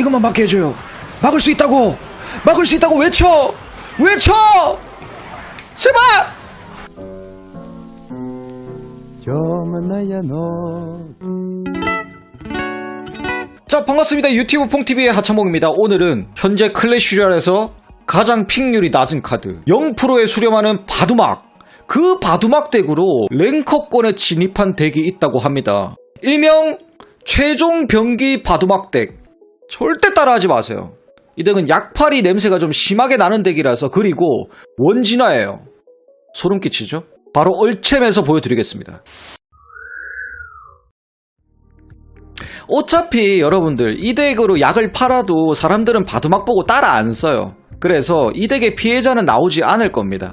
이것만 막게 해줘요. 막을 수 있다고! 막을 수 있다고 외쳐! 외쳐! 제발! 자, 반갑습니다. 유튜브 퐁TV의 하찬봉입니다. 오늘은 현재 클래슈리얼에서 가장 픽률이 낮은 카드 0%에 수렴하는 바두막 그 바두막 덱으로 랭커권에 진입한 덱이 있다고 합니다. 일명 최종 병기 바두막 덱 절대 따라하지 마세요 이 덱은 약팔이 냄새가 좀 심하게 나는 덱이라서 그리고 원진화예요 소름 끼치죠? 바로 얼챔에서 보여드리겠습니다 어차피 여러분들 이 덱으로 약을 팔아도 사람들은 바두막 보고 따라 안 써요. 그래서 이 덱의 피해자는 나오지 않을 겁니다.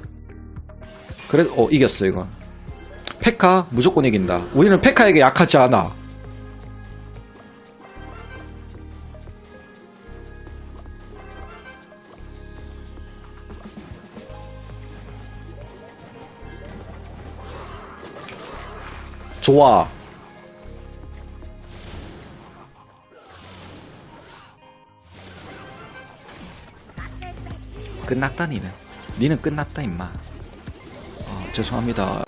그래, 어, 이겼어, 이거. 페카 무조건 이긴다. 우리는 페카에게 약하지 않아. 좋아. 끝났다 니는? 니는 끝났다 임마. 어, 죄송합니다.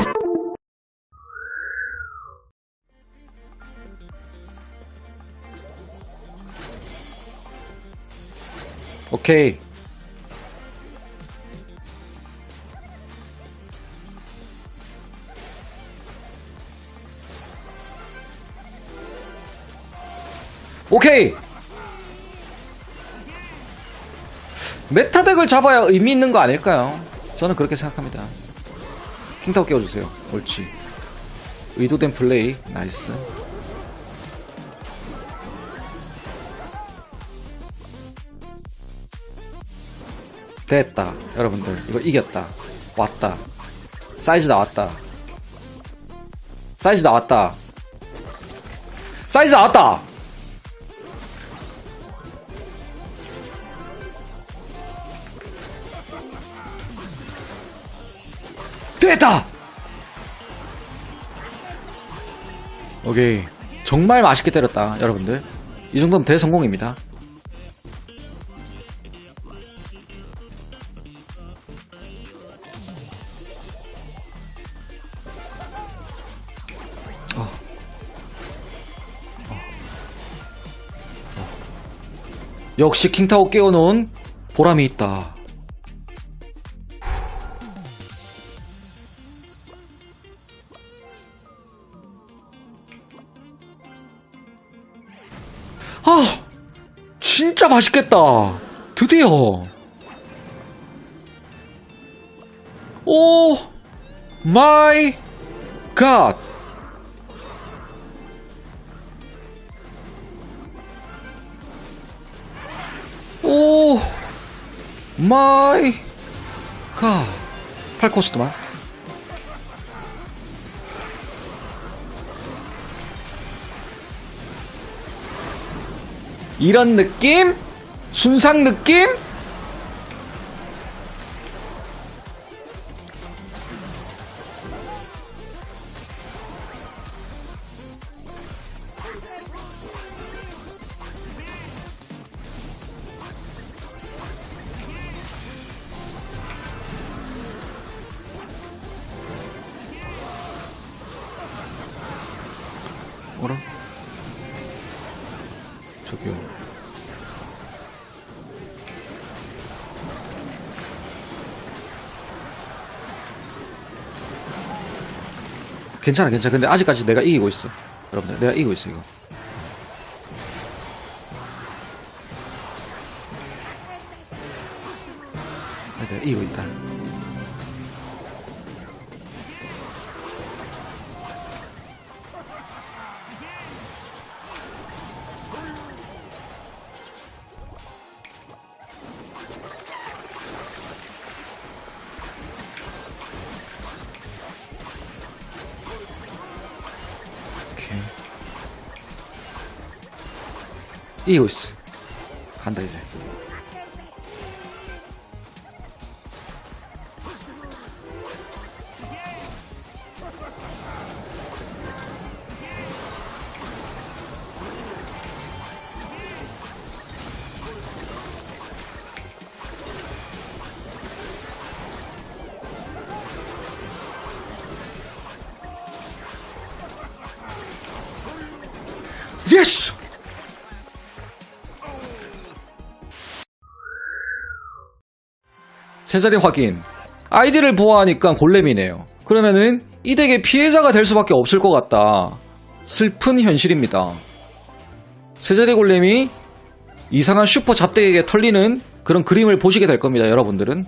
오케이 오케이 메타덱을 잡아야 의미 있는 거 아닐까요? 저는 그렇게 생각합니다. 킹타워 깨워주세요. 옳지. 의도된 플레이. 나이스. 됐다. 여러분들. 이거 이겼다. 왔다. 사이즈 나왔다. 사이즈 나왔다. 사이즈 나왔다! 됐다! 오케이. 정말 맛있게 때렸다, 여러분들. 이 정도면 대성공입니다. 어. 어. 어. 역시 킹타워 깨워놓은 보람이 있다. 맛있겠다. 드디어. 오, 마이 갓. 오, 마이 갓. 8코스트만. 이런 느낌? 순상 느낌? 저기요. 괜찮아, 괜찮아. 근데 아직까지 내가 이기고 있어. 여러분들, 내가 이기고 있어, 이거. 아, 내가 이기고 있다. 있어. 간다, 이제. 세 자리 확인. 아이디를 보아하니까 골렘이네요. 그러면은 이 덱의 피해자가 될 수밖에 없을 것 같다. 슬픈 현실입니다. 세 자리 골렘이 이상한 슈퍼 잡덱에게 털리는 그런 그림을 보시게 될 겁니다, 여러분들은.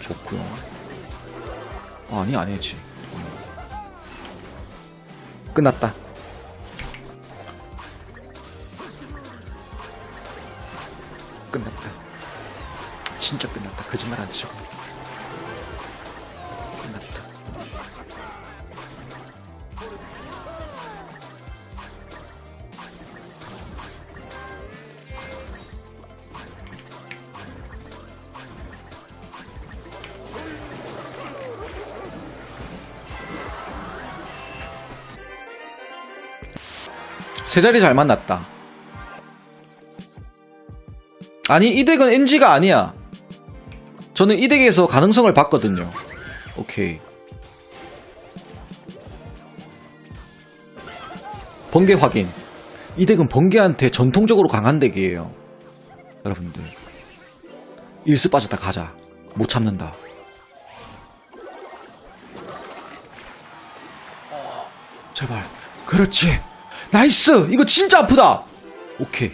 좋고요. 아니 아니지. 끝났다. 끝났다. 진짜 끝났다. 거짓말 안 치고. 세 자리 잘 만났다. 아니 이 덱은 NG가 아니야. 저는 이 덱에서 가능성을 봤거든요. 오케이. 번개 확인. 이 덱은 번개한테 전통적으로 강한 덱이에요. 여러분들. 일스 빠졌다 가자. 못 참는다. 어, 제발. 그렇지. 나이스! 이거 진짜 아프다! 오케이.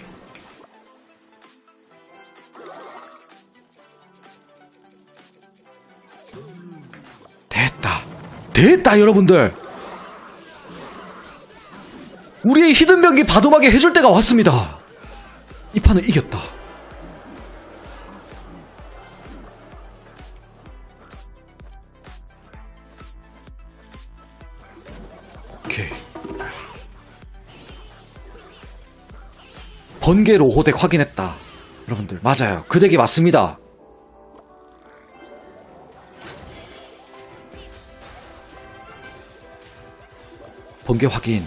됐다. 됐다, 여러분들! 우리의 히든병기 바도막에 해줄 때가 왔습니다. 이 판은 이겼다. 오케이. 번개 로호덱 확인했다. 여러분들, 맞아요. 그 덱이 맞습니다. 번개 확인.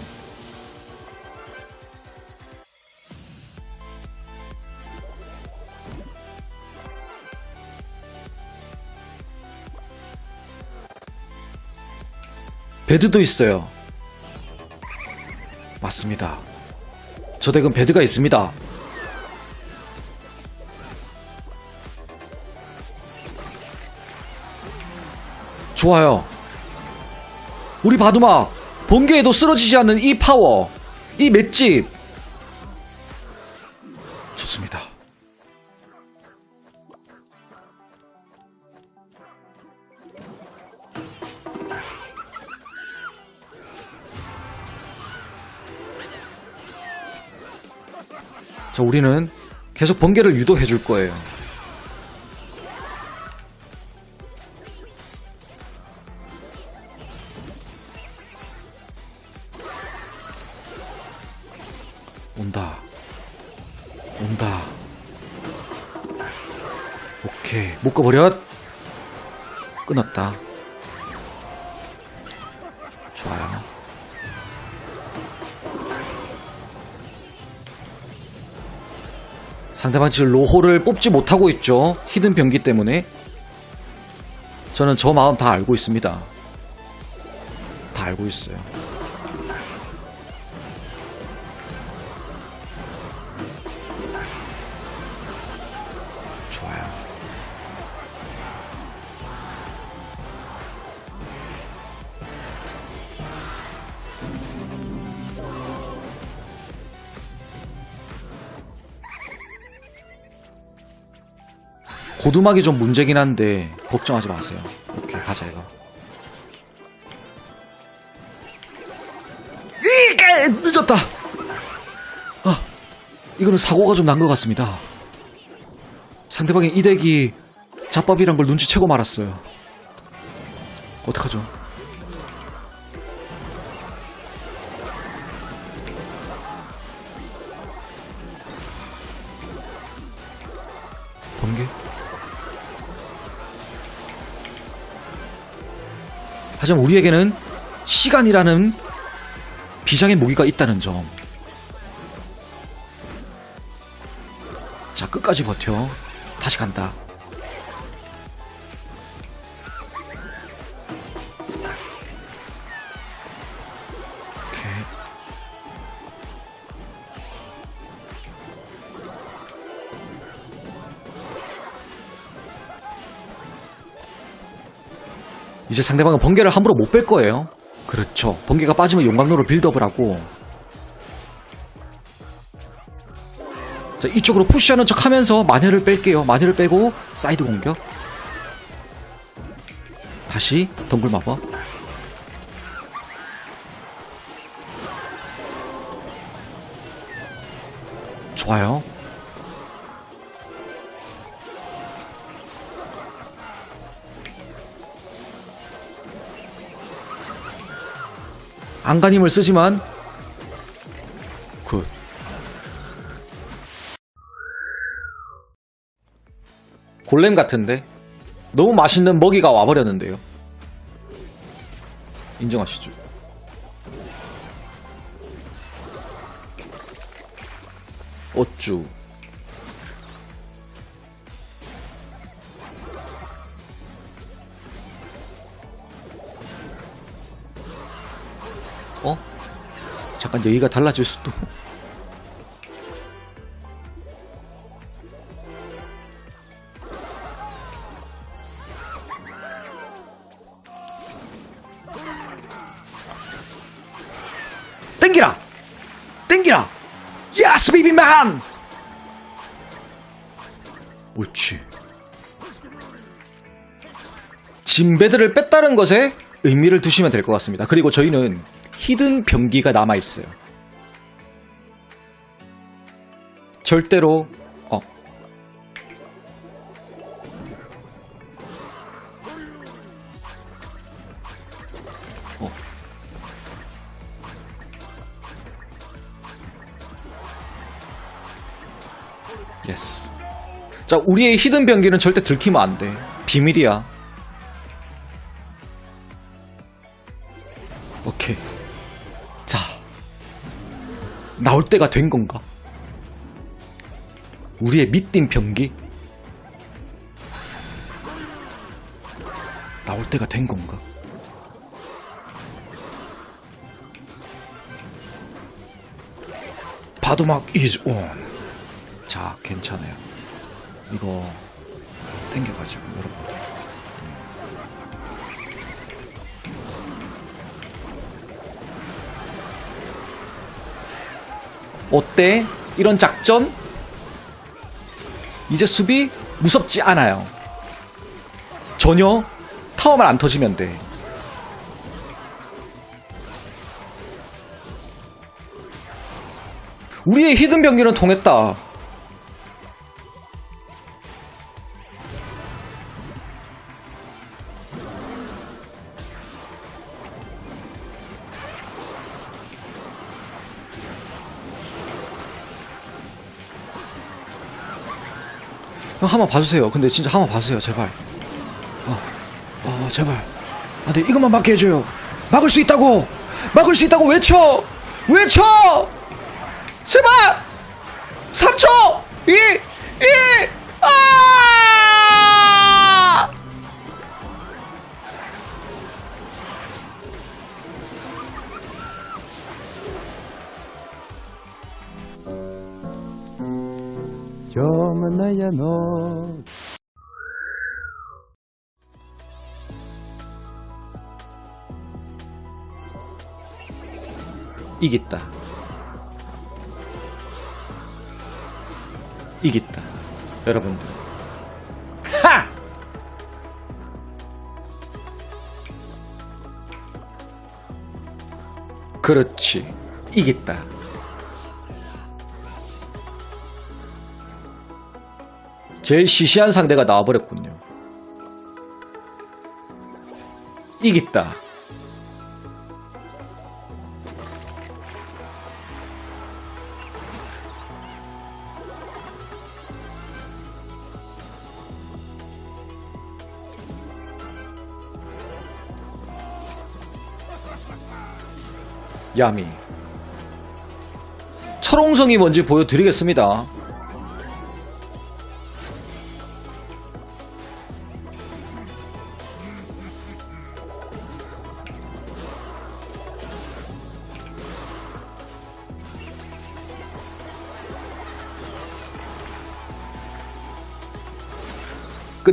베드도 있어요. 맞습니다. 저 덱은 베드가 있습니다. 좋아요. 우리 바두막 번개에도 쓰러지지 않는 이 파워, 이 맷집 우리는 계속 번개를 유도해 줄 거예요. 온다. 온다. 오케이. 묶어버렸. 끊었다. 상대방 지금 로호를 뽑지 못하고 있죠. 히든 병기 때문에. 저는 저 마음 다 알고 있습니다. 다 알고 있어요. 고두막이 좀 문제긴 한데 걱정하지 마세요. 오케이 가자 이거. 이게 늦었다. 아 이거는 사고가 좀 난 것 같습니다. 상대방의 이 덱이 잡밥이란 걸 눈치채고 말았어요. 어떡하죠? 번개? 하지만 우리에게는 시간이라는 비장의 무기가 있다는 점. 자, 끝까지 버텨. 다시 간다. 이제 상대방은 번개를 함부로 못 뺄 거예요. 그렇죠. 번개가 빠지면 용광로로 빌드업을 하고. 자, 이쪽으로 푸시하는 척 하면서 마녀를 뺄게요. 마녀를 빼고 사이드 공격. 다시 덩굴 마법. 좋아요. 안간힘을 쓰지만 굿. 골렘 같은데 너무 맛있는 먹이가 와버렸는데요. 인정하시죠? 어쭈. 잠깐 얘기가 달라질 수도. 땡기라! 땡기라! 야스 비비만! 옳지. 진배들을 뺐다는 것에 의미를 두시면 될 것 같습니다. 그리고 저희는 히든 병기가 남아 있어요. 절대로, 어. 어. 예스. 자, 우리의 히든 병기는 절대 들키면 안 돼. 비밀이야. 오케이. 자. 나올 때가 된 건가? 우리의 밑딘 병기? 나올 때가 된 건가? 바도막 is on. 자, 괜찮아요. 이거 땡겨가지고 여러분 어때? 이런 작전? 이제 수비 무섭지 않아요. 전혀 타워만 안 터지면 돼. 우리의 히든 병기는 통했다. 한번 봐주세요. 근데 진짜 한번 봐주세요, 제발. 어, 어, 제발. 아, 네, 이것만 막게 해줘요. 막을 수 있다고! 막을 수 있다고 외쳐! 외쳐! 제발! 3초! 2! 1! 아! 만나야 너. 이겼다. 이겼다. 여러분들. 하! 그렇지. 이겼다. 제일 시시한 상대가 나와버렸군요. 이겼다. 야미. 철옹성이 뭔지 보여드리겠습니다.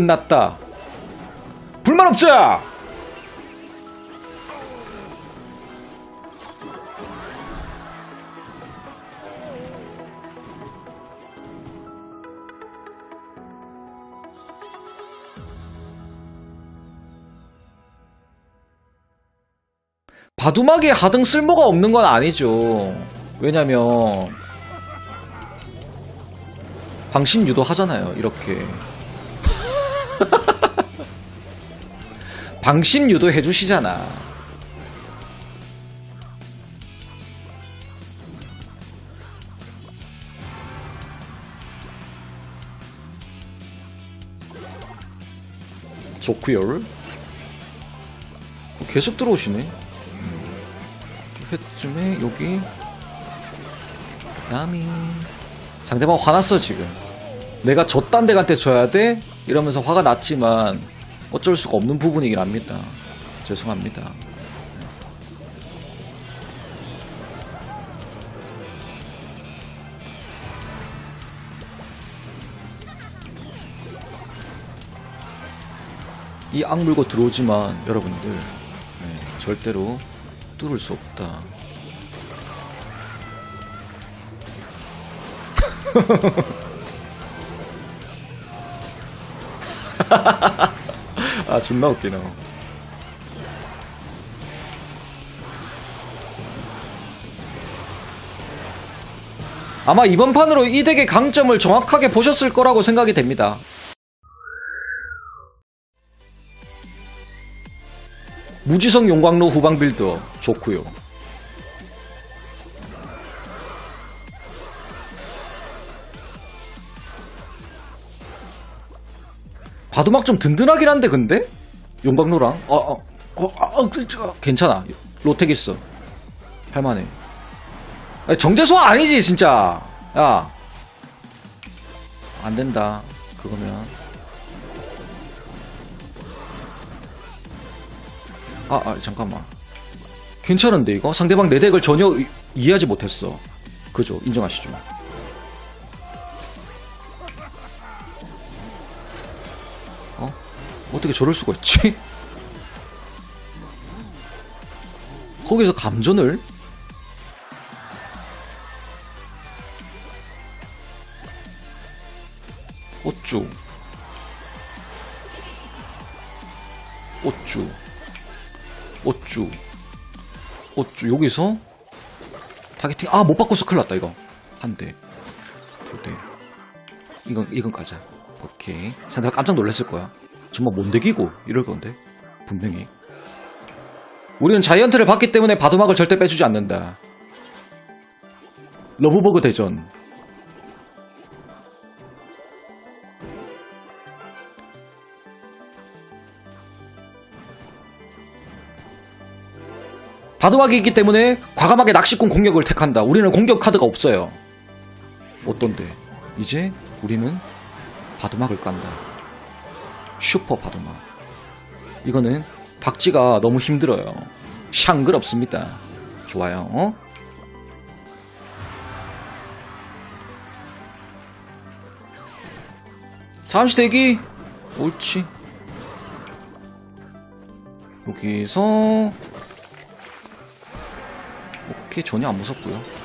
끝났다. 불만 없자. 바둑막에 하등 쓸모가 없는 건 아니죠. 왜냐면 방심 유도 하잖아요. 이렇게. 방심 유도 해 주시잖아. 좋구요. 계속 들어오시네. 해쯤에 여기 야미 상대방 화났어 지금. 내가 저 딴 데한테 져야 돼? 이러면서 화가 났지만 어쩔 수가 없는 부분이긴 합니다. 죄송합니다. 이 악물고 들어오지만 여러분들 네, 절대로 뚫을 수 없다. 아 존나 웃기네. 아마 이번 판으로 이 덱의 강점을 정확하게 보셨을 거라고 생각이 됩니다. 무지성 용광로 후방 빌드 좋고요. 바도막 좀 든든하긴 한데 근데? 용광로랑? 어, 어, 어, 아, 어, 그, 저, 괜찮아. 로텍 있어. 할만해. 아니, 정제소환 아니지 진짜. 야. 안된다 그거면. 아, 아 잠깐만. 괜찮은데 이거? 상대방 내 덱을 전혀 이- 이해하지 못했어. 그죠? 인정하시죠 어떻게 저럴 수가 있지? 거기서 감전을? 어쭈. 어쭈. 어쭈. 어쭈. 여기서? 타겟팅. 아 못 바꿔서 큰일 났다 이거. 한 대 두 대. 이건 이건 가자. 오케이. 상대가 깜짝 놀랐을 거야 정말 뭔데기고 이럴 건데 분명히 우리는 자이언트를 봤기 때문에 바도막을 절대 빼주지 않는다 러브버그 대전 바도막이 있기 때문에 과감하게 낚시꾼 공격을 택한다. 우리는 공격 카드가 없어요. 어떤데? 이제 우리는 바도막을 깐다. 슈퍼 바도막. 이거는 박지가 너무 힘들어요. 샹글 없습니다. 좋아요. 어? 잠시 대기. 옳지. 여기서 오케이 전혀 안 무섭고요.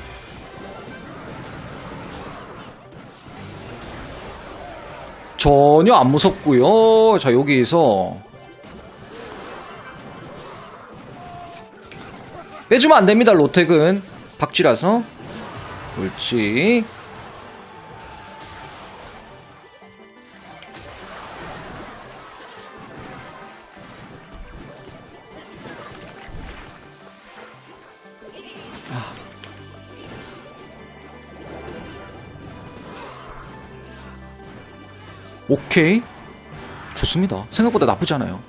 전혀 안 무섭고요. 자 여기서 빼주면 안 됩니다. 로텍은 박쥐라서 옳지. 오케이. 좋습니다. 생각보다 나쁘지 않아요.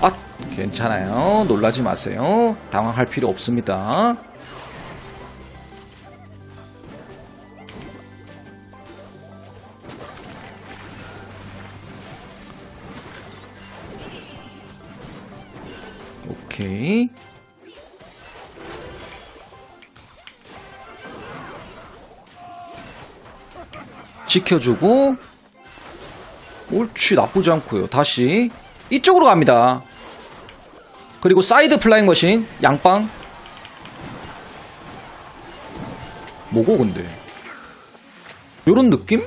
아, 괜찮아요. 놀라지 마세요. 당황할 필요 없습니다. 지켜주고 옳지 나쁘지 않고요. 다시 이쪽으로 갑니다. 그리고 사이드 플라잉 머신 양빵. 뭐고 근데? 요런 느낌?